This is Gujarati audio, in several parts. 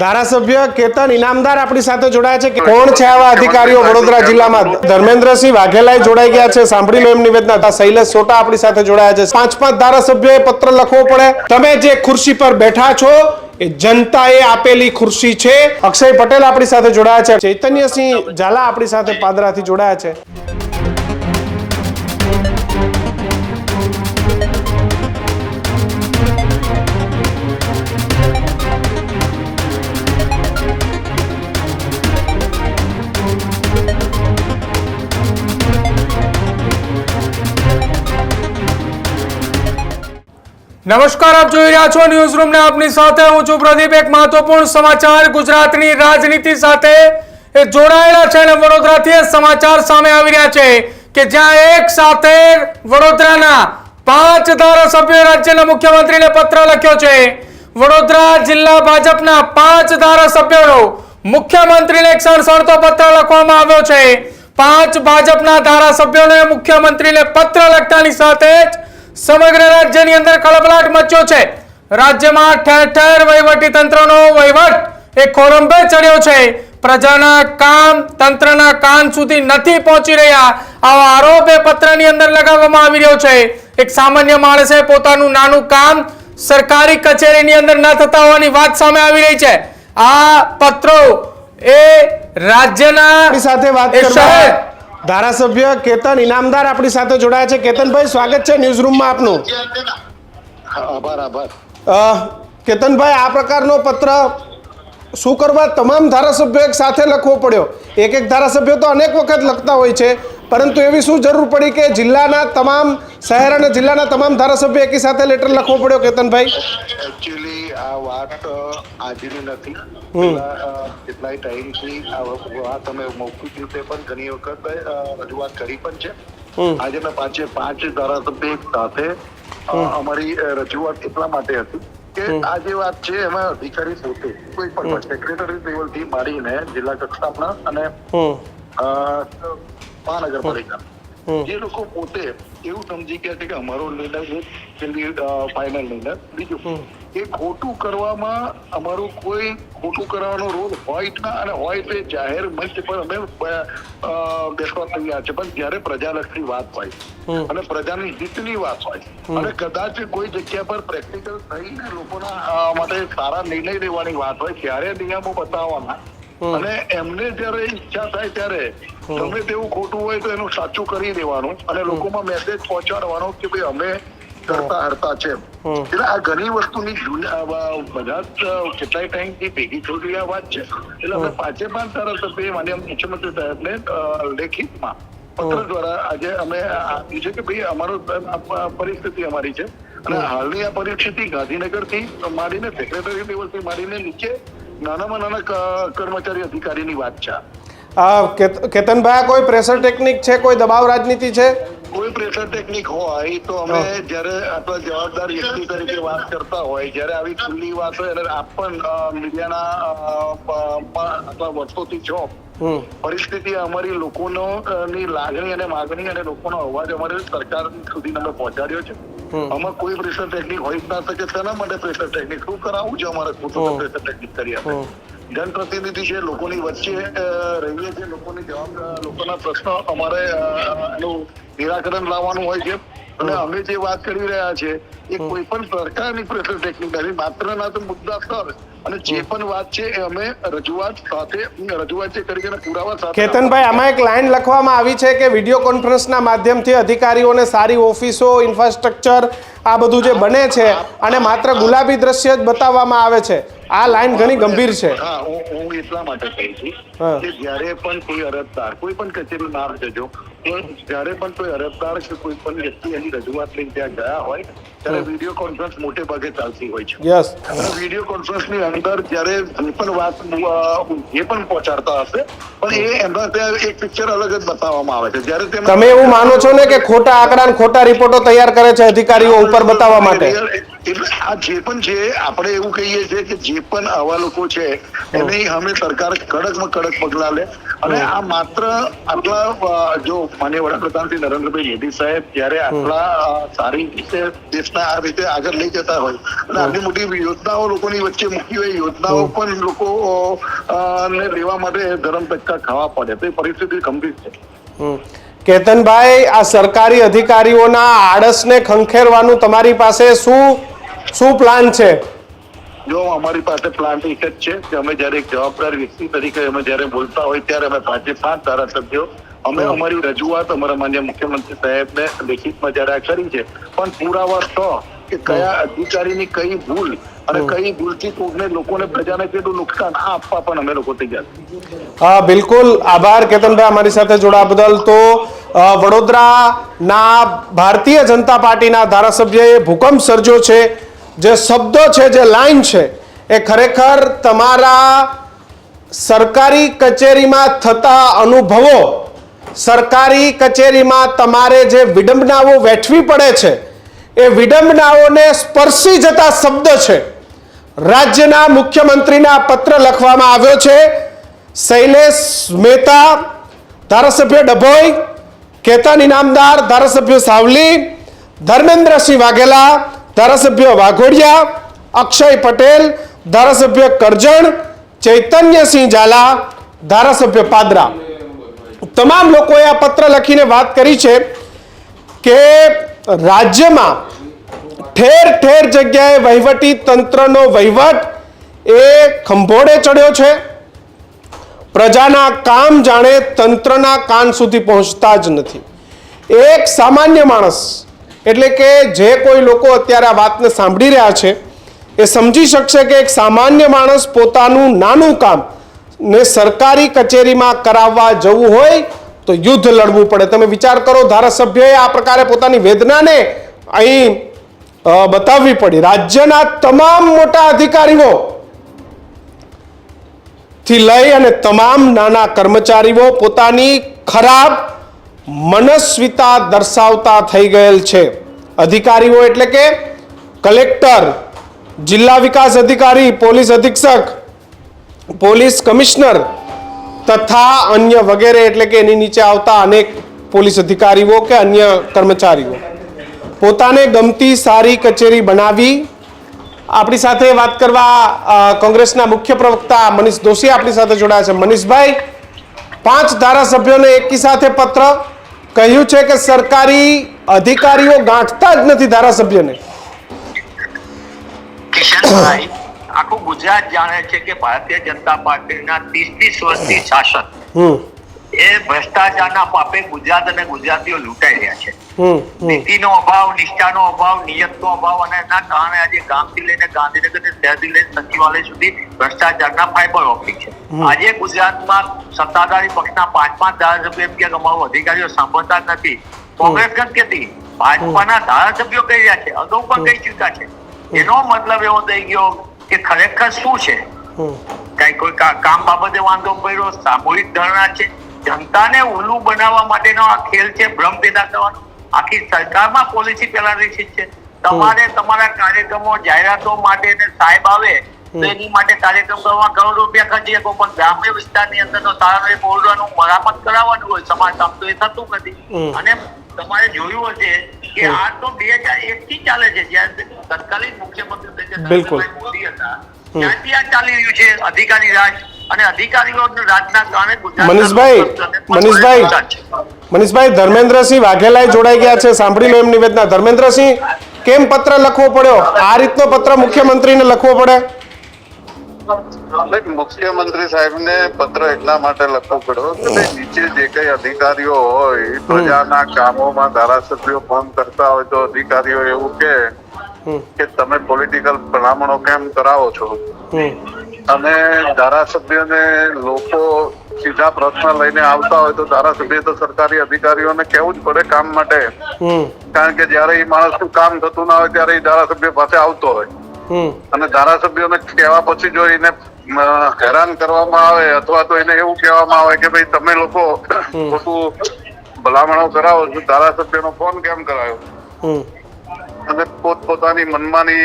ધારાસભ્ય કેતન ઇનામદાર આપણી સાથે જોડાયા છે. કોણ છે આવા અધિકારીઓ વડોદરા જિલ્લામાં? ધર્મેન્દ્રસિંહ વાઘેલાએ જોડાઈ ગયા છે. સાંભળી લો એમ નિવેદન શૈલેષ સોટા આપણી સાથે જોડાયા છે. પાંચ પાંચ ધારાસભ્યોએ પત્ર લખવો પડે. તમે જે ખુરશી પર બેઠા છો, એ જનતાએ આપેલી ખુરશી છે. અક્ષય પટેલ આપણી સાથે જોડાયા છે. ચૈતન્યસિંહ ઝાલા આપણી સાથે પાદરાથી જોડાયા છે. નમસ્કાર, આપ જોઈ રહ્યા છો ન્યૂઝ રૂમ ને આપની સાથે હું છું પ્રદીપ. એક મહત્વપૂર્ણ સમાચાર ગુજરાતની રાજનીતિ સાથે. એ જોડાયેલા છે અને વડોદરાથી સમાચાર સામે આવી રહ્યા છે કે જ્યાં એક સાથે વડોદરાના પાંચ ધારાસભ્યો રાજ્યના મુખ્યમંત્રીને પત્ર લખ્યો છે. વડોદરા જિલ્લા ભાજપના પાંચ ધારાસભ્યોનો મુખ્યમંત્રીને એક સણસણતો પત્ર લખવામાં આવ્યો છે. પાંચ ભાજપના ધારાસભ્યોને મુખ્યમંત્રીને પત્ર લખતાની સાથે જ સમગ્ર રાજ્યની અંદર કળબલાટ મચ્યો છે. રાજ્યમાં ઠેર ઠેર વહીવટી તંત્રનો વહીવટ એ ખોરંભે ચડ્યો છે. પ્રજાના કામ તંત્રના કાન સુધી નથી પહોંચી રહ્યા. આવા આરોપ એ પત્રની અંદર લગાવવામાં આવી રહ્યો છે. એક સામાન્ય માણસે પોતાનું નાનું કામ સરકારી કચેરીની અંદર ન થતા હોવાની વાત સામે આવી રહી છે. આ પત્રો એ રાજ્યના સાથે વાત શહેર ધારાસભ્ય કેતન ઇનામદાર આપણી સાથે જોડાયા છે. કેતનભાઈ સ્વાગત છે ન્યૂઝ રૂમમાં આપનું આભાર આભાર. કેતનભાઈ આ પ્રકારનો પત્ર શું કરવા તમામ ધારાસભ્યો એક સાથે લખવો પડ્યો. એક એક ધારાસભ્યો તો અનેક વખત લખતા હોય છે. પરંતુ એવી શું જરૂર પડી કે જિલ્લાના તમામ શહેર અને જિલ્લાના તમામ ધારાસભ્યો એકી સાથે લેટર લખવો પડ્યો કેતનભાઈ? એકચ્યુઅલી આ વાત આજની નથી. કેટલાય ટાઈમથી આ તમે મૌખિક રીતે પણ ઘણી વખત રજૂઆત કરી પણ છે. આજે મેં પાંચે પાંચ ધારાસભ્ય સાથે અમારી રજૂઆત એટલા માટે હતી કે આ જે વાત છે એમાં અધિકારી પોતે કોઈ પણ સેક્રેટરી લેવલથી માંડીને જિલ્લા કક્ષાના અને મહાનગરપાલિકા. જે લોકો પોતે એવું સમજી ગયા છે કે અમારો નિર્ણય છે ફાઇનલ નિર્ણય બીજું એ ખોટું કરવામાં અમારું કોઈ ખોટું કરવાનો રોલ હોય જ ના અને હોય તે જાહેર મંચ પર અમે બેસવા તૈયાર છે. પણ જ્યારે પ્રજાલક્ષી વાત હોય અને પ્રજાની હિતની વાત હોય અને કદાચ કોઈ જગ્યા પર પ્રેક્ટિકલ થઈને લોકોના માટે સારા નિર્ણય લેવાની વાત હોય ત્યારે નિયમો બતાવવાના. અને એમને જ્યારે ઈચ્છા થાય ત્યારે ગમે તેવું ખોટું હોય તો એનું સાચું કરી દેવાનું અને લોકોમાં મેસેજ પહોંચાડવાનો કે ભાઈ અમે કરતા હરતા છે. એટલે આ ઘણી વસ્તુની બધા કેટલાય ટાઈમથી ભેગી થયેલી આ વાત છે. એટલે અમે પાંચે પાંચ ધારાસભ્ય માન્ય મુખ્યમંત્રી સાહેબને લેખિતમાં પત્ર દ્વારા આજે અમે આપ્યું છે કે ભાઈ અમારો પરિસ્થિતિ અમારી છે. અને હાલની આ પરિસ્થિતિ ગાંધીનગરથી માંડીને સેક્રેટરી લેવલથી માંડીને નીચે નાનામાં નાના કર્મચારી અધિકારીની વાત છે. આ. કેતનભાઈ કોઈ પ્રેશર ટેકનિક છે? કોઈ દબાવ રાજનીતિ છે? કોઈ પ્રેશર ટેકનિક હોય તો અમે જ્યારે અથવા જવાબદાર વ્યક્તિ તરીકે વાત કરતા હોય જ્યારે આવી ખુલ્લી વાત હોય અને આપ પણ મીડિયાના આટલા વર્ષોથી છો પરિસ્થિતિ અમારી લોકોનો ની લાગણી અને માગણી અને લોકોનો અવાજ અમારે સરકાર સુધી અમે પહોંચાડ્યો છે. આમાં કોઈ પ્રેશર ટેકનિક હોય જ ના શકે. શેના માટે પ્રેશર ટેકનિક શું કરાવવું છે અમારે ખોટું પ્રેશર ટેકનિક કરી આપે? જનપ્રતિનિધિ છે લોકોની વચ્ચે રહીએ છીએ લોકોની જવાબ લોકોના પ્રશ્નો અમારે એનું નિરાકરણ લાવવાનું હોય છે. અને અમે જે વાત કરી રહ્યા છે એ કોઈ પણ સરકારની પ્રેશર ટેકનિક નથી માત્ર ના તો મુદ્દા સર અને જે પણ વાત છે એ અમે રજૂઆત સાથે રજૂઆત કરી અને પુરાવા સાથે કેતનભાઈ આમાં એક લાઈન લખવામાં આવી છે કે વીડિયો કોન્ફરન્સના માધ્યમથી અધિકારીઓને સારી ઓફિસો ઇન્ફ્રાસ્ટ્રક્ચર આ બધું જે બને છે અને માત્ર ગુલાબી દ્રશ્ય જ બતાવવામાં આવે છે. આ લાઈન ઘણી ગંભીર છે. હા હું એટલા માટે કહું છું કે જ્યારે પણ કોઈ અરજદાર કોઈ પણ કચેરીનું નામ જજો તો જ્યારે પણ કોઈ અરજદાર કે કોઈ પણ વ્યક્તિ એની રજૂઆત લઈને ત્યાં ગયા હોય ત્યારે વીડિયો કોન્ફરન્સ મોટે ભાગે ચાલતી હોય છે. યસ વીડિયો કોન્ફરન્સની અંદર જ્યારે જે પણ વાત એ પણ પહોંચાડતા હશે પણ એ એમના ત્યાં એક પિક્ચર અલગ જ બતાવવામાં આવે છે. જ્યારે તેમાં- એવું માનો છો ને કે ખોટા આંકડા ખોટા રિપોર્ટો તૈયાર કરે છે અધિકારીઓ ઉપર બતાવવા માટે? એટલે આ જે પણ છે આપણે એવું કહીએ છીએ કે જે પણ આવા લોકો છે એને અમે સરકાર કડકમાં કડક પગલા લે. અને આ માત્ર આટલા જો માન્ય વડાપ્રધાન શ્રી નરેન્દ્રભાઈ મોદી સાહેબ જયારે આટલા સારી રીતે દેશના આ રીતે આગળ લઈ જતા હોય અને આટલી મોટી યોજનાઓ લોકોની વચ્ચે મૂકી હોય યોજનાઓ પણ લોકો ને લેવા માટે ધરમ ધક્કા ખાવા પડે. તો એ પરિસ્થિતિ ગંભીર છે. કેતનભાઈ આ સરકારી અધિકારીઓના આળસને ખંખેરવાનું તમારી પાસે શું શું પ્લાન છે? જો અમારી પાસે પ્લાન એક જ છે કે અમે જ્યારે એક જવાબદાર વ્યક્તિ તરીકે અમે જ્યારે બોલતા હોય ત્યારે અમે પાંચે પાંચ ધારાસભ્યો. અમે અમારી રજૂઆત અમારા માન્ય મુખ્યમંત્રી સાહેબને લેખિતમાં જ્યારે આ કરી છે. પણ પુરાવા છ કે કયા અધિકારીની કઈ ભૂલ અને કઈ ભૂલથી કોઈને લોકોને પ્રજાને કેટલું નુકસાન આ આપવા પણ અમે લોકો તૈયાર હા બિલકુલ. આભાર કેતનભાઈ અમારી સાથે જોડા બદલ. તો વડોદરા વડોદરાના ભારતીય જનતા પાર્ટીના ધારાસભ્યએ ભૂકંપ સર્જ્યો છે. જે શબ્દો છે, જે લાઈન છે, એ ખરેખર તમારા સરકારી કચેરીમાં થતા અનુભવો, સરકારી કચેરીમાં તમારે જે વિડંબનાઓ વેઠવી પડે છે, એ વિડંબનાઓને સ્પર્શી જતા શબ્દ છે. રાજ્યના મુખ્યમંત્રીના પત્ર લખવામાં આવ્યો છે, શૈલેષ મહેતા, ધારાસભ્ય ડભોઈ, કેતન ઇનામદાર, ધારાસભ્ય સાવલી, ધર્મેન્દ્રસિંહ વાઘેલા ધારાસભ્ય વાઘોડિયા, અક્ષય પટેલ, ધારાસભ્ય કરજણ, ચૈતન્યસિંહ ઝાલા, ધારાસભ્ય પાદરા. તમામ લોકોએ આ પત્ર લખીને વાત કરી છે કે રાજ્યમાં ઠેર ઠેર જગ્યાએ વહીવટી તંત્રનો વહીવટ એ ખંભોળે ચડ્યો છે. પ્રજાના કામ જાણે તંત્રના કાન સુધી પહોંચતા જ નથી. એક સામાન્ય માણસ એટલે કે જે કોઈ લોકો અત્યારે આ વાતને સાંભળી રહ્યા છે, એ સમજી શકશે કે એક સામાન્ય માણસ પોતાનું નાનું કામ ને સરકારી કચેરીમાં કરાવવા જવું હોય તો યુદ્ધ લડવું પડે. તમે વિચાર કરો, ધારાસભ્યએ આ પ્રકારે પોતાની વેદનાને અહીં બતાવવી પડી. રાજ્યના તમામ મોટા અધિકારીઓ થી લઈ અને તમામ નાના કર્મચારીઓ પોતાની ખરાબ મનસ્વિતા દર્શાવતા થઈ ગયેલ છે. અધિકારીઓ એટલે કે કલેક્ટર, જિલ્લા વિકાસ અધિકારી, પોલીસ અધિક્ષક, પોલીસ કમિશનર તથા અન્ય વગેરે એટલે કે એની નીચે આવતા અનેક પોલીસ અધિકારીઓ કે અન્ય કર્મચારીઓ. પોતાને ગમતી સારી કચેરી બનાવી. આપણી સાથે વાત કરવા કોંગ્રેસના મુખ્ય પ્રવક્તા મનીષ દોશી આપણી સાથે જોડાયા છે. મનીષભાઈ, પાંચ ધારાસભ્યોને એકી સાથે પત્ર કહ્યું છે કે સરકારી અધિકારીઓ ગાંઠતા જ નથી ધારાસભ્યને. કિશનભાઈ આખું ગુજરાત જાણે છે કે ભારતીય જનતા પાર્ટીના ત્રીસ ત્રીસ વર્ષથી શાસન. હમ. એ ભ્રષ્ટાચારના પાપે ગુજરાત અને ગુજરાતીઓ લૂંટાઈ રહ્યા છે. નીતિનો અભાવ નિષ્ઠાનો અભાવ નિયતનો અભાવ અને એના કારણે આજે ગામથી લઈને ગાંધીનગર શહેરથી લઈને સચિવાલય સુધી ભ્રષ્ટાચારના ફાઈબર ઓપ્ટિક છે. આજે ગુજરાતમાં સત્તાધારી પક્ષના પાંચ પાંચ ધારાસભ્યો એમ કે અમારું અધિકારીઓ સાંભળતા નથી. કોંગ્રેસ કેમ કેતી? ભાજપાના ધારાસભ્યો કહી રહ્યા છે. અગાઉ પણ કહી ચૂક્યા છે. એનો મતલબ એવો થઈ ગયો કે ખરેખર શું છે? કઈ કોઈ કામ બાબતે વાંધો પડ્યો? સામૂહિક ધરણા છે? જનતાને ઉલ્લુ બનાવવા માટેનો આ ખેલ છે ભ્રમ પેદા કરવાનો આખી સરકારમાં પોલિસી પેરાલિસિસ છે. તમારે તમારા કાર્યક્રમો જાહેરાતો માટે ને સાહેબ આવે તો એની માટે કાર્યક્રમ કરવા કરોડ રૂપિયા ખર્ચી શકો પણ ગ્રામ્ય વિસ્તારની અંદર તો સારા એ બોલવાનું મરામત કરાવવાનું હોય સમાજ કામ તો એ થતું નથી. અને તમારે જોયું હશે કે આ તો બે હજાર એક થી ચાલે છે જ્યારે તત્કાલીન મુખ્યમંત્રી મોદી હતા ત્યાંથી આ ચાલી રહ્યું છે અધિકારી રાજ. અને અધિકારીઓ રાજના કારણે મનીષભાઈ, મનીષભાઈ. મનીષભાઈ ધર્મેન્દ્રસિંહ વાઘેલાએ જોડાઈ ગયા છે. સાંભળી લો એમ નિવેદના. ધર્મેન્દ્રસિંહ કેમ પત્ર લખવો પડ્યો? આ રીતનો પત્ર મુખ્યમંત્રીને લખવો પડે? એટલે મુખ્યમંત્રી સાહેબને પત્ર એટલા માટે લખવો પડ્યો કે નીચે જે કઈ અધિકારીઓ હોય પ્રજાના કામોમાં ધારાસભ્યો ફોન કરતા હોય તો અધિકારીઓ એવું કે તમે પોલિટિકલ ભલામણો કેમ કરાવો છો? અને ધારાસભ્યોને લોકો સીધા પ્રશ્ન લઈને આવતા હોય તો ધારાસભ્ય તો સરકારી અધિકારીઓને કેવું જ પડે કામ માટે. કારણ કે જયારે એ માણસનું કામ થતું ના હોય ત્યારે એ ધારાસભ્ય પાસે આવતો હોય. અને ધારાસભ્યોને કહેવા પછી જો એને હેરાન કરવામાં આવે અથવા તો એને એવું કહેવામાં આવે કે ભાઈ તમે લોકો ખોટું ભલામણો કરાવો છો ધારાસભ્યનો ફોન કેમ કરાયો? અને પોતપોતાની મનમાની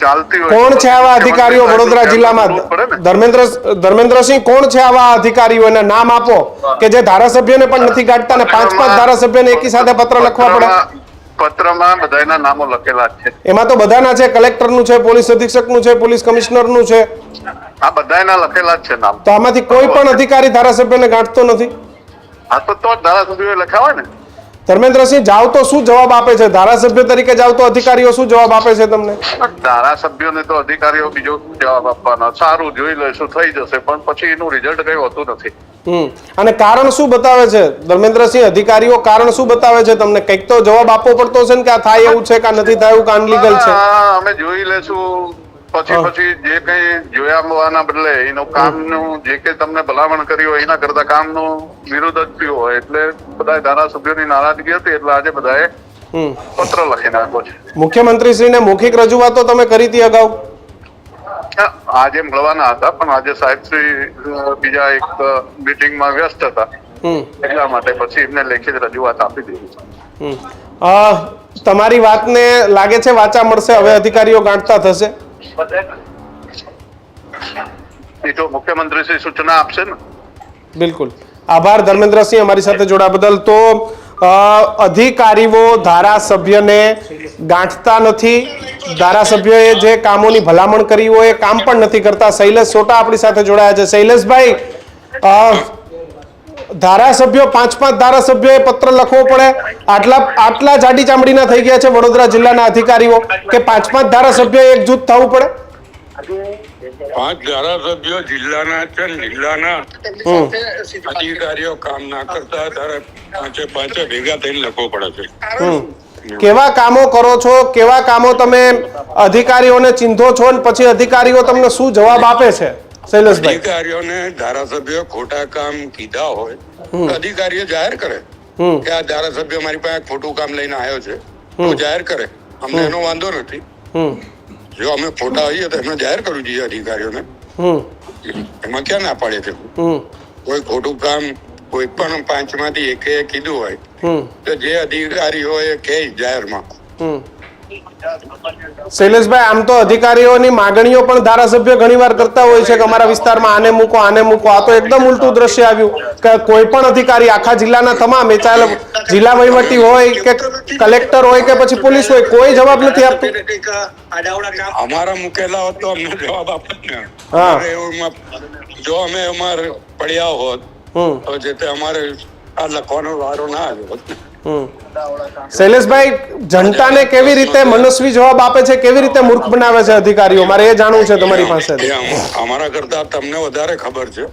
ચાલતી હોય કોણ છે આવા અધિકારીઓ વડોદરા જિલ્લામાં? ને. ધર્મેન્દ્ર ધર્મેન્દ્રસિંહ કોણ છે આવા અધિકારીઓ? એના નામ આપો કે જે ધારાસભ્યોને પણ નથી ગાંઠતા ને પાંચ પાંચ ધારાસભ્યોને એકી સાથે પત્ર લખવા પડે? પત્રમાં- બધાના નામો લખેલા છે. એમાં તો બધાના છે કલેક્ટરનું છે પોલીસ અધિક્ષકનું છે પોલીસ કમિશનરનું છે. આ બધાના લખેલા જ છે નામ. તો આમાંથી કોઈ પણ અધિકારી ધારાસભ્યને ગાંઠતો નથી? આ તો તો ધારાસભ્યોએ લખાવે ને. ધર્મેન્દ્રસિંહ જાવ તો શું જવાબ આપે છે? ધારાસભ્ય તરીકે જાવ તો અધિકારીઓ શું જવાબ આપે છે તમને? ધારાસભ્યોને તો અધિકારીઓ બીજો જવાબ આપવાના? સારું જોઈ લેશું થઈ જશે. પણ પછી એનું રિઝલ્ટ કઈ હોતું નથી. હમ. અને કારણ શું બતાવે છે? ધર્મેન્દ્રસિંહ અધિકારીઓ કારણ શું બતાવે છે તમને? કંઈક તો જવાબ આપવો પડતો છે ને કે આ થાય એવું છે કે નથી થાય એવું કે અનલીગલ છે અમે જોઈ લેશું પછી પછી જે કઈ જોયાના બદલે એનું કામનું જે કઈ તમને ભલામણ કર્યું હોય એના કરતા કામનું વિરોધ જ થયું હોય. એટલે બધા ધારાસભ્યોની નારાજગી હતી એટલે આજે બધાએ પત્ર લખી નાખ્યો છે. મુખ્યમંત્રીશ્રીને મૌખિક રજૂઆતો તમે કરી હતી અગાઉ? હા, આજે મળવાના હતા પણ આજે સાહેબ શ્રી બીજા એક મીટિંગમાં વ્યસ્ત હતા. એટલા માટે પછી એમને લેખિત રજૂઆત આપી દીધી તમારી વાતને લાગે છે વાચા મળશે હવે અધિકારીઓ ગાંઠતા થશે? બિલકુલ. આભાર ધર્મેન્દ્રસિંહ અમારી સાથે જોડા બદલ. તો અધિકારીઓ, ધારાસભ્યને ગાંઠતા નથી. ધારાસભ્યોએ જે કામોની ભલામણ કરી હોય એ કામ પણ નથી કરતા. શૈલેષ સોટા આપણી સાથે જોડાયા છે. શૈલેષભાઈ ધારાસભ્યો, પાંચ પાંચ ધારાસભ્યોએ પત્ર લખવો પડે. આટલા આટલા જાડી ચામડીના થઈ ગયા છે વડોદરા જિલ્લાના અધિકારીઓ કે પાંચ પાંચ ધારાસભ્ય એક જૂથ થવું પડે? પાંચ ધારાસભ્યો જિલ્લાના છે જિલ્લાના અધિકારીઓ કામ ના કરતા ત્યારે પાંચે પાંચે ભેગા થઈને લખવો પડે છે. કેવા કામો કરો છો? કેવા કામો તમે અધિકારીઓને ચિંધો છો ને પછી અધિકારીઓ તમને શું જવાબ આપે છે? શૈલેષભાઈ. અધિકારીઓને ધારાસભ્યો ખોટા કામ કીધા હોય અધિકારીઓ જાહેર કરે. કે આ ધારાસભ્ય મારી પાસે ખોટું કામ લઈને આવ્યો છે તો જાહેર કરે. અમને એનો વાંધો નથી. જો અમે ખોટા હોઈએ તો એમને જાહેર કરવું જોઈએ અધિકારીઓને. એમાં ક્યાં ના પાડે છે કોઈ ખોટું કામ કોઈ પણ પાંચમાંથી એકે કીધું હોય તો જે અધિકારી હોય એ કહે જાહેરમાં. શૈલેષભાઈ આમ તો અધિકારીઓની માગણીઓ પણ ધારાસભ્ય ઘણીવાર કરતા હોય છે કે અમારા વિસ્તારમાં આને મૂકો આને મૂકો. આ તો એકદમ ઉલટું દ્રશ્ય આવ્યું કે કોઈ પણ અધિકારી આખા જિલ્લાના તમામ એ ચાલે જિલ્લા વહીવટી હોય કે કલેક્ટર હોય કે પછી પોલીસ હોય કોઈ જવાબ નથી આપતું. અમારા મુકેલા હોત તો અમને જવાબ આપત ને. જો અમે અમાર પડ્યા હોત તો જે તે અમારે આ લખવાનો વારો ના આવ્યો. શૈલેષભાઈ જનતાને કેવી રીતે મનસ્વી જવાબ આપે છે? કેવી રીતે મૂર્ખ બનાવે છે અધિકારીઓ? મારે એ જાણવું છે તમારી પાસે. અમારા કરતા તમને વધારે ખબર છે.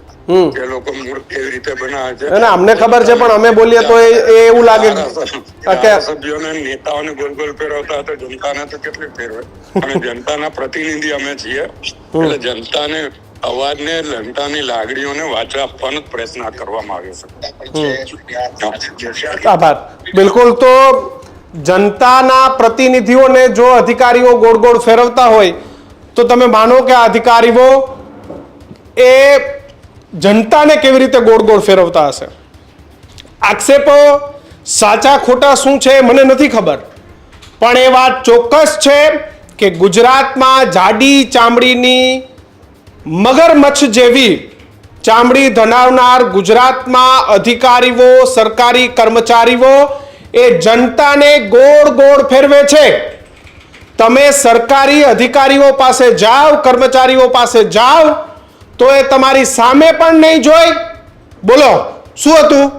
કે લોકો મૂર્ખ કેવી રીતે બનાવે છે. ના, ના અમને ખબર છે પણ અમે બોલીએ તો એ એવું લાગે કે સભ્યોને નેતાઓને ગોલ ગોલ ફેરવતા તો જનતાને તો કેટલી ફેરવે? અને જનતાના પ્રતિનિધિ અમે છીએ. એટલે જનતાને અવાજને જનતાની લાગણીઓને વાચા આપવાનો પ્રયત્ન કરવામાં આવ્યો છે. આભાર. બિલકુલ તો જનતાના પ્રતિનિધિઓને જો અધિકારીઓ ગોળ ગોળ ફેરવતા હોય, તો તમે માનો કે અધિકારીઓ એ જનતાને કેવી રીતે ગોળ ગોળ ફેરવતા હશે? આક્ષેપો સાચા, ખોટા શું છે મને નથી ખબર. પણ એ વાત ચોક્કસ છે કે ગુજરાતમાં જાડી ચામડીની મગરમચ્છ જેવી ચામડી ધનાવનાર ગુજરાતમાં અધિકારીઓ, સરકારી કર્મચારીઓ એ જનતાને ગોળ ગોળ ફેરવે છે. તમે સરકારી અધિકારીઓ પાસે જાઓ, કર્મચારીઓ પાસે જાઓ, તો એ તમારી સામે પણ નહીં જોઈ બોલો, શું હતું?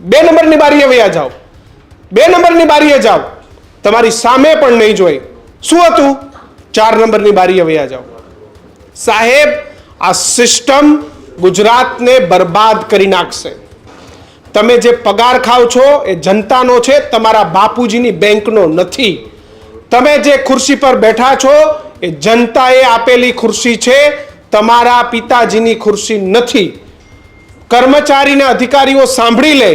બે નંબરની બારીએ વયા જાઓ. બે નંબરની બારીએ જાઓ. તમારી સામે પણ નહીં જોઈ શું હતું? ચાર નંબરની બારીએ વયા જાઓ. સાહેબ, આ સિસ્ટમ ગુજરાતને બરબાદ કરી નાખશે. તમે જે પગાર ખાવ છો એ જનતાનો છે, તમારા બાપુજીની બેંકનો નથી. તમે જે ખુરશી પર બેઠા છો એ જનતાએ આપેલી ખુરશી છે, તમારા પિતાજીની ખુરશી નથી. કર્મચારીના અધિકારીઓ સાંભળી લે,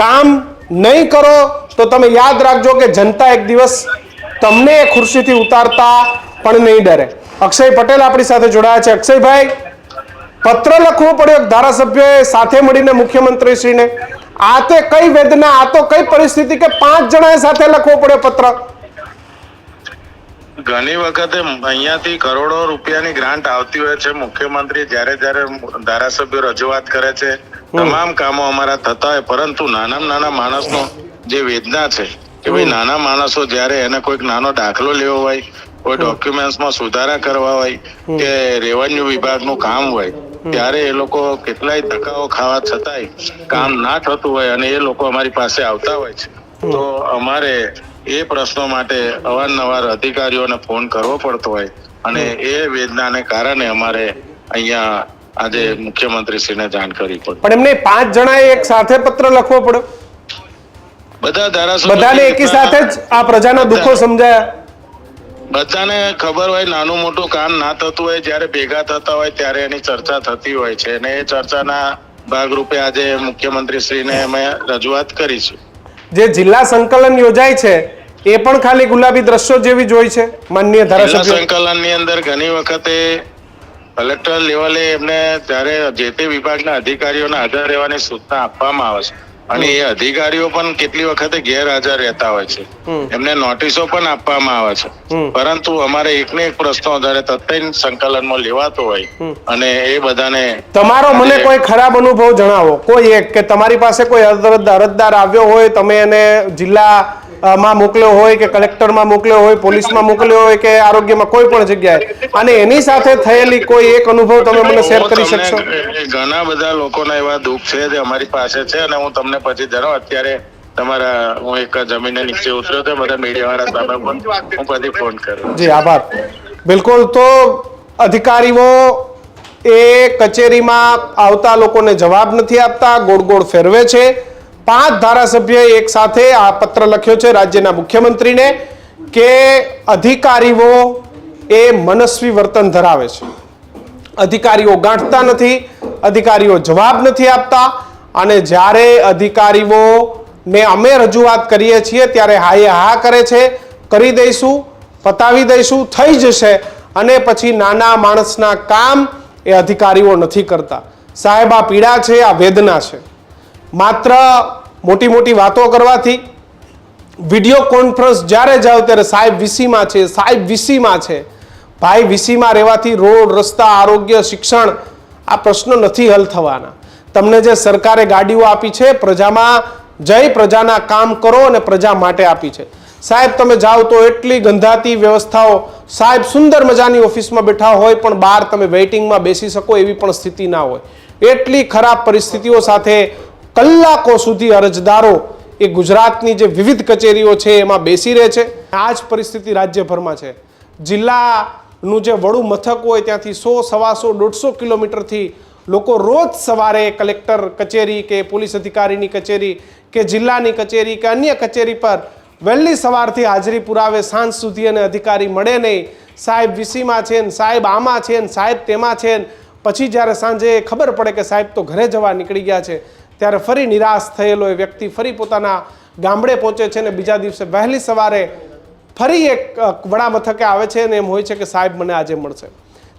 કામ નહીં કરો તો તમે યાદ રાખજો કે જનતા એક દિવસ તમને ખુરશીથી ઉતારતા પણ નહીં ડરે. અક્ષય પટેલ આપણી સાથે જોડાયા છે. અક્ષયભાઈ પત્ર લખવો પડ્યો ધારાસભ્યોએ સાથે મળીને મુખ્યમંત્રીશ્રીને. આ તે કઈ વેદના આ તો કઈ પરિસ્થિતિ કે પાંચ જણાએ સાથે લખવો પડ્યો પત્ર? ઘણી વખતે અહીંયાથી કરોડો રૂપિયાની ગ્રાન્ટ આવતી હોય છે મુખ્યમંત્રી જ્યારે જ્યારે ધારાસભ્યો રજૂઆત કરે છે. તમામ કામો અમારા થતા હોય પરંતુ નાના નાના માણસનો જે વેદના છે કે ભાઈ નાના માણસો જ્યારે એને કોઈક નાનો દાખલો લેવો હોય કોઈ ડોક્યુમેન્ટમાં સુધારા કરવા હોય કે રેવન્યુ વિભાગનું કામ હોય ત્યારે એ લોકો કેટલાય ધક્કાઓ ખાવા છતાંય કામ ના થતું હોય અને એ લોકો અમારી પાસે આવતા હોય છે. તો અમારે એ પ્રશ્નો માટે અવારનવાર અધિકારીઓને ફોન કરવો પડતો હોય અને એ વેદનાને કારણે અમારે અહીંયા આજે મુખ્યમંત્રીશ્રીને જાણ કરવી પડે. પણ એમને પાંચ જણાએ એક સાથે પત્ર લખવો પડ્યો. બધા ધારાસભ્યો બધાને એકી સાથે જ આ પ્રજાના દુઃખો સમજાયા. બધાને ખબર હોય નાનું મોટું કામ ના થતું હોય જ્યારે ભેગા થતા હોય ત્યારે એની ચર્ચા થતી હોય છે. અને એ ચર્ચાના ભાગરૂપે આજે મુખ્યમંત્રીશ્રીને અમે રજૂઆત કરીશું. જે જિલ્લા સંકલન યોજાય છે એ પણ ખાલી ગુલાબી દ્રશ્યો જેવી જોઈ છે માન્ય ધારાસભ્ય? સંકલનની અંદર ઘણી વખતે કલેક્ટર લેવલે એમને ત્યારે જે તે વિભાગના અધિકારીઓને હાજર રહેવાની સૂચના આપવામાં આવે છે. અને એ અધિકારીઓ પણ કેટલી વખતે ગેરહાજર રહેતા હોય છે. એમને નોટિસો પણ આપવામાં આવે છે. પરંતુ અમારે એકને એક પ્રશ્નો જ્યારે તત્કાલીન સંકલનમાં લેવાતો હોય અને એ બધાને તમારો મને કોઈ ખરાબ અનુભવ જણાવો. કોઈ એક કે તમારી પાસે કોઈ અરજ- અરજદાર આવ્યો હોય તમે એને જિલ્લા માં મોકલ્યો હોય કે કલેક્ટરમાં મોકલ્યો હોય પોલીસમાં મોકલ્યો હોય કે આરોગ્યમાં કોઈ પણ જગ્યાએ. અને એની સાથે થયેલી કોઈ એક અનુભવ તમે મને શેર કરી શકશો? ઘણા બધા લોકોના એવા દુઃખ છે જે અમારી પાસે છે અને હું તમને પછી જણાવ. અત્યારે તમારા હું એક જમીનને નીચે ઉતર્યો તો બધા મીડિયા વાળા સામે પણ હું પછી ફોન કરું જી આભાર. બિલકુલ તો અધિકારીઓ એ કચેરીમાં આવતા લોકોને જવાબ નથી આપતા ગોળ ગોળ ફેરવે છે. પાંચ ધારાસભ્યએ એક સાથે આ પત્ર લખ્યો છે રાજ્યના મુખ્યમંત્રીને કે અધિકારીઓ એ મનસ્વી વર્તન ધરાવે છે. અધિકારીઓ ગાંઠતા નથી, અધિકારીઓ જવાબ નથી આપતા અને જ્યારે અધિકારીઓ ને અમે રજૂઆત કરીએ છીએ ત્યારે હાએ હા કરે છે, કરી દઈશું, પતાવી દઈશું, થઈ જશે અને પછી નાના માણસના કામ એ અધિકારીઓ નથી કરતા. સાહેબ, આ પીડા છે, આ વેદના છે. માત્ર મોટી મોટી વાતો કરવાથી વીડિયો કોન્ફરન્સ જ્યારે જાઓ ત્યારે સાહેબ વીસીમાં છે, સાહેબ વીસીમાં છે. ભાઈ વીસીમાં રહેવાથી રોડ, રસ્તા, આરોગ્ય, શિક્ષણ આ પ્રશ્નો નથી હલ થવાના. તમને જે સરકારે ગાડીઓ આપી છે, પ્રજામાં જઈ પ્રજાના કામ કરો અને પ્રજા માટે આપી છે. સાહેબ, તમે જાઓ તો એટલી ગંધાતી વ્યવસ્થાઓ. સાહેબ, સુંદર મજાની ઓફિસમાં બેઠા હોય પણ બહાર તમે વેઇટિંગમાં બેસી શકો એવી પણ સ્થિતિ ના હોય. એટલી ખરાબ પરિસ્થિતિઓ સાથે કલાકો સુધી અરજદારો એ ગુજરાતની જે વિવિધ કચેરીઓ છે એમાં બેસી રહે છે. આ જ પરિસ્થિતિ રાજ્યભરમાં છે. જિલ્લાનું જે વડું મથક હોય ત્યાંથી સો સવાસો દોઢસો કિલોમીટરથી લોકો રોજ સવારે કલેક્ટર કચેરી કે પોલીસ અધિકારીની કચેરી કે જિલ્લાની કચેરી કે અન્ય કચેરી પર વહેલી સવારથી હાજરી પુરાવે, સાંજ સુધી અને અધિકારી મળે નહીં. સાહેબ વીસીમાં છે ને, સાહેબ આમાં છે ને, સાહેબ તેમાં છે ને. પછી જ્યારે સાંજે ખબર પડે કે સાહેબ તો ઘરે જવા નીકળી ગયા છે. ત્યારે ફરી નિરાશ થયેલો એ વ્યક્તિ ફરી પોતાના ગામડે પહોંચે છે અને બીજા દિવસે વહેલી સવારે ફરી એક વડામથકે વડા મથકે આવે છે અને એમ હોય છે કે સાહેબ મને આજે મળશે.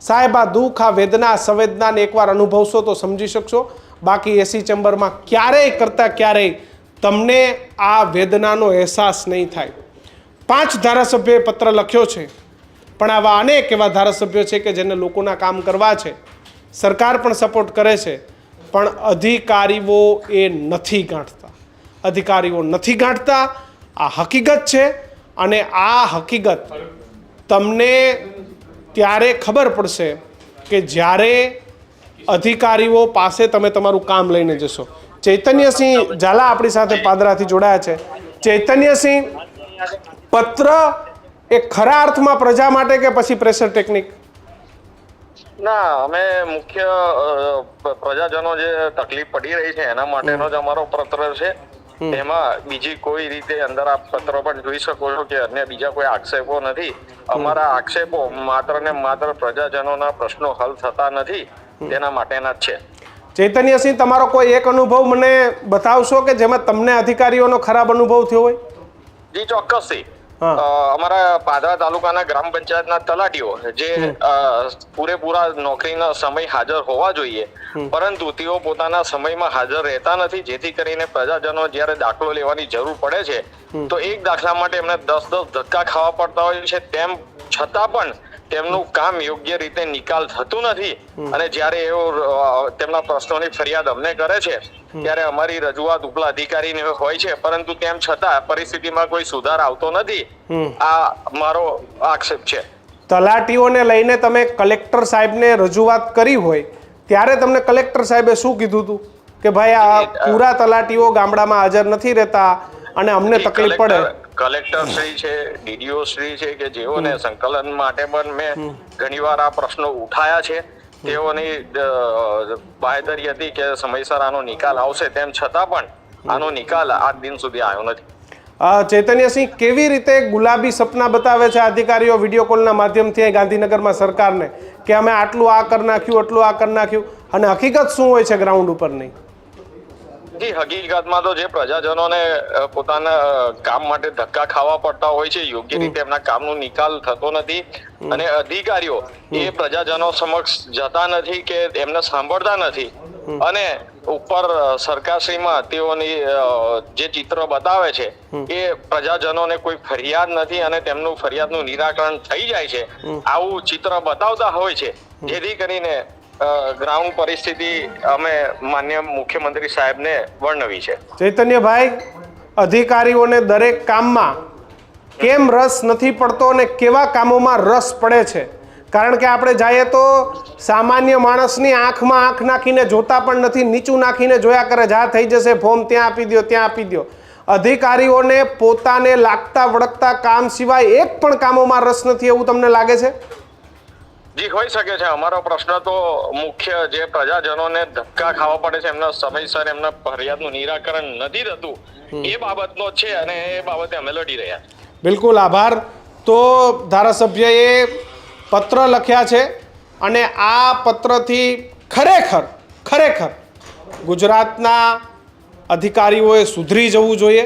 સાહેબ, આ દુઃખ, આ વેદના, સંવેદનાને એકવાર અનુભવશો તો સમજી શકશો. બાકી એસી ચેમ્બરમાં ક્યારેય કરતાં ક્યારેય તમને આ વેદનાનો અહેસાસ નહીં થાય. પાંચ ધારાસભ્યોએ પત્ર લખ્યો છે. પણ આવા અનેક એવા ધારાસભ્યો છે કે જેને લોકોના કામ કરવા છે. સરકાર પણ સપોર્ટ કરે છે. પણ અધિકારીઓ એ નથી ગાંઠતા. અધિકારીઓ નથી ગાંઠતા, આ હકીકત છે અને આ હકીકત તમને ત્યારે ખબર પડશે કે જ્યારે અધિકારીઓ પાસે તમે તમારું કામ લઈને જશો. ચૈતન્યસિંહ ઝાલા આપણી સાથે પાદરાથી જોડાયા છે. ચૈતન્યસિંહ, પત્ર એ ખરા અર્થમાં પ્રજા માટે કે પછી પ્રેશર ટેકનિક ના અમે મુખ્ય પ્રજાજનો જે તકલીફ પડી રહી છે એના માટેનો જ અમારો પત્ર છે. એમાં બીજી કોઈ રીતે અંદર આ પત્ર પણ જોઈ શકો છો કે અન્ય બીજા કોઈ આક્ષેપો નથી. અમારા આક્ષેપો માત્ર ને માત્ર પ્રજાજનોના પ્રશ્નો હલ થતા નથી તેના માટેના જ છે. ચૈતન્યસિંહ તમારો કોઈ એક અનુભવ મને બતાવશો કે જેમાં તમને અધિકારીઓનો ખરાબ અનુભવ થયો હોય? જી ચોક્કસથી. અમારા પાદરા તાલુકાના ગ્રામ પંચાયતના તલાટીઓ જે પૂરેપૂરા નોકરીના સમય હાજર હોવા જોઈએ. પરંતુ તેઓ પોતાના સમયમાં હાજર રહેતા નથી જેથી કરીને પ્રજાજનો જ્યારે દાખલો લેવાની જરૂર પડે છે તો એક દાખલા માટે એમને દસ દસ ધક્કા ખાવા પડતા હોય છે તેમ છતાં પણ તેમનું કામ યોગ્ય રીતે નિકાલ થતું નથી. અને જ્યારે એઓ તેમના પ્રશ્નોની ફરિયાદ અમને કરે છે ત્યારે અમારી રજૂઆત ઉપલા અધિકારીને હોય છે. પરંતુ તેમ છતાં પરિસ્થિતિમાં કોઈ સુધાર આવતો નથી. આ મારો આક્ષેપ છે. તલાટીઓને લઈને તમે કલેક્ટર સાહેબને રજૂઆત કરી હોય ત્યારે તમને કલેક્ટર સાહેબે શું કીધું હતું કે ભાઈ આ પૂરા તલાટીઓ ગામડામાં હાજર નથી રહેતા અને અમને તકલીફ પડે. કલેક્ટર શ્રી છે ડીડીઓ શ્રી છે કે જેઓને સંકલન માટે પણ મેં ઘણીવાર આ પ્રશ્નો ઉઠાયા છે. તેઓની બાહેધરી હતી કે સમયસર આનો નિકાલ આવશે તેમ છતાં પણ આનો નિકાલ આજ દિન સુધી આવ્યો નથી. ચૈતન્યસિંહ કેવી રીતે ગુલાબી સપના બતાવે છે અધિકારીઓ વીડિયો કોલના માધ્યમથી ગાંધીનગરમાં સરકારને? કે અમે આટલું આ કરી નાખ્યું આટલું આ કરી નાખ્યું? અને હકીકત શું હોય છે ગ્રાઉન્ડ ઉપરની જી હકીકતમાં તો જે પ્રજાજનોને પોતાના કામ માટે ધક્કા ખાવા પડતા હોય છે યોગ્ય રીતે એમના કામનો નિકાલ થતો નથી અને અધિકારીઓ એ પ્રજાજનો સમક્ષ જતા નથી કે એમને સાંભળતા નથી. અને ઉપર સરકારશ્રીમાં તેઓની જે ચિત્ર બતાવે છે એ પ્રજાજનોને કોઈ ફરિયાદ નથી અને તેમનું ફરિયાદનું નિરાકરણ થઈ જાય છે. આવું ચિત્ર બતાવતા હોય છે. જેથી કરીને ગ્રાઉન્ડ પરિસ્થિતિ અમે માન્ય મુખ્યમંત્રી સાહેબને વર્ણવી છે. ચૈતન્યભાઈ, અધિકારીઓને દરેક કામમાં કેમ રસ નથી પડતો અને કેવા કામોમાં રસ પડે છે? કારણ કે આપણે જઈએ તો સામાન્ય માણસની આંખમાં આંખ નાખીને જોતા પણ નથી, નીચું નાખીને જોયા કરે જા થઈ જશે, ફોર્મ ત્યાં આપી દો ત્યાં આપી દો અધિકારીઓને પોતાને લાગતા વળગતા કામ સિવાય એક પણ કામોમાં રસ નથી એવું તમને લાગે છે? જી હોઈ શકે છે. અમારો પ્રશ્ન તો મુખ્ય જે પ્રજાજનોને ધક્કા ખાવા પડે છે એમના સમયસર એમના ફરિયાદનું નિરાકરણ નથી થતું એ બાબતનો છે અને એ બાબતે અમે લડી રહ્યા બિલકુલ આભાર. તો ધારાસભ્યએ પત્ર લખ્યા છે અને આ પત્રથી ખરેખર ખરેખર ગુજરાતના અધિકારીઓએ સુધરી જવું જોઈએ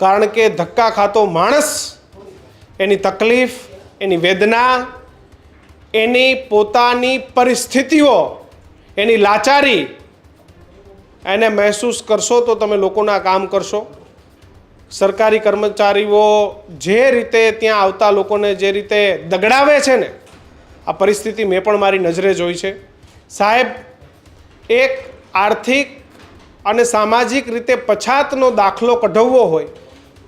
કારણ કે ધક્કા ખાતો માણસ એની તકલીફ એની વેદના એની પોતાની પરિસ્થિતિઓ, એની લાચારી એને મહેસૂસ કરશો તો તમે લોકોના કામ કરશો. સરકારી કર્મચારીઓ જે રીતે ત્યાં આવતા લોકોને જે રીતે દગડાવે છે ને, આ પરિસ્થિતિ મેં પણ મારી નજરે જોઈ છે. સાહેબ, એક આર્થિક અને સામાજિક રીતે પછાતનો દાખલો કઢાવવો હોય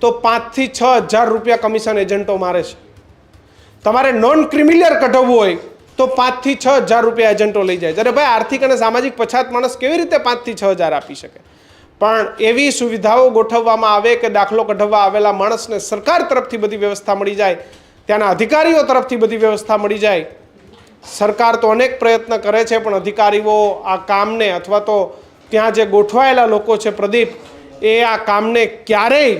તો પાંચથી છ હજાર રૂપિયા કમિશન એજન્ટો મારે છે. તમારે નોન ક્રિમિલિયર કઢાવવું હોય, તો પાંચથી છ હજાર રૂપિયા એજન્ટો લઈ જાય જ્યારે ભાઈ, આર્થિક અને સામાજિક પછાત માણસ કેવી રીતે પાંચથી છ હજાર આપી શકે? પણ એવી સુવિધાઓ ગોઠવવામાં આવે કે દાખલો કઢાવવા આવેલા માણસને સરકાર તરફથી બધી વ્યવસ્થા મળી જાય, ત્યાંના અધિકારીઓ તરફથી બધી વ્યવસ્થા મળી જાય. સરકાર તો અનેક પ્રયત્ન કરે છે, પણ અધિકારીઓ આ કામને અથવા તો ત્યાં જે ગોઠવાયેલા લોકો છે પ્રદીપ, એ આ કામને ક્યારેય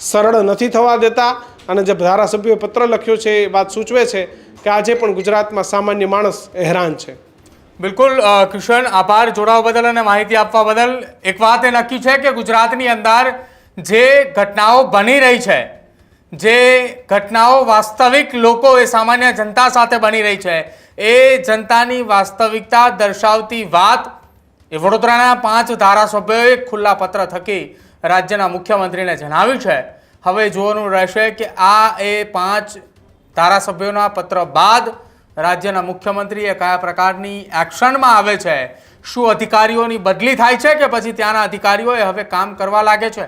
સરળ નથી થવા દેતા. અને જે ધારાસભ્યોએ પત્ર લખ્યો છે, એ વાત સૂચવે છે કે આજે પણ ગુજરાતમાં સામાન્ય માણસ હેરાન છે. બિલકુલ કિશન આભાર જોડાવા બદલ અને માહિતી આપવા બદલ. એક વાત એ નક્કી છે કે ગુજરાતની અંદર જે ઘટનાઓ બની રહી છે, જે ઘટનાઓ વાસ્તવિક લોકો એ સામાન્ય જનતા સાથે બની રહી છે, એ જનતાની વાસ્તવિકતા દર્શાવતી વાત એ વડોદરાના પાંચ ધારાસભ્યોએ ખુલ્લા પત્ર થકી રાજ્યના મુખ્યમંત્રીને જણાવ્યું છે. હવે જોવાનું રહેશે કે આ એ પાંચ ધારાસભ્યોના પત્ર બાદ રાજ્યના મુખ્યમંત્રીએ કયા પ્રકારની એક્શનમાં આવે છે? શું અધિકારીઓની બદલી થાય છે કે પછી ત્યાંના અધિકારીઓએ હવે કામ કરવા લાગે છે?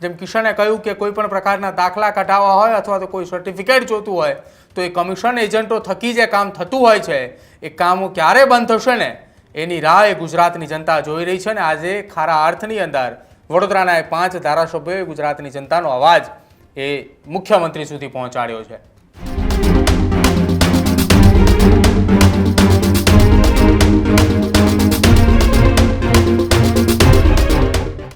જેમ કિશને કહ્યું કે કોઈ પણ પ્રકારના દાખલા કઢાવવા હોય અથવા તો કોઈ સર્ટિફિકેટ જોતું હોય, તો એ કમિશન એજન્ટો થકી જે કામ થતું હોય છે, એ કામો ક્યારે બંધ થશે ને? એની રાહ એ ગુજરાતની જનતા જોઈ રહી છે ને આજે ખારા અર્થની અંદર. વડોદરાના એ પાંચ ધારાસભ્યોએ ગુજરાતની જનતાનો અવાજ એ મુખ્યમંત્રી સુધી પહોંચાડ્યો છે.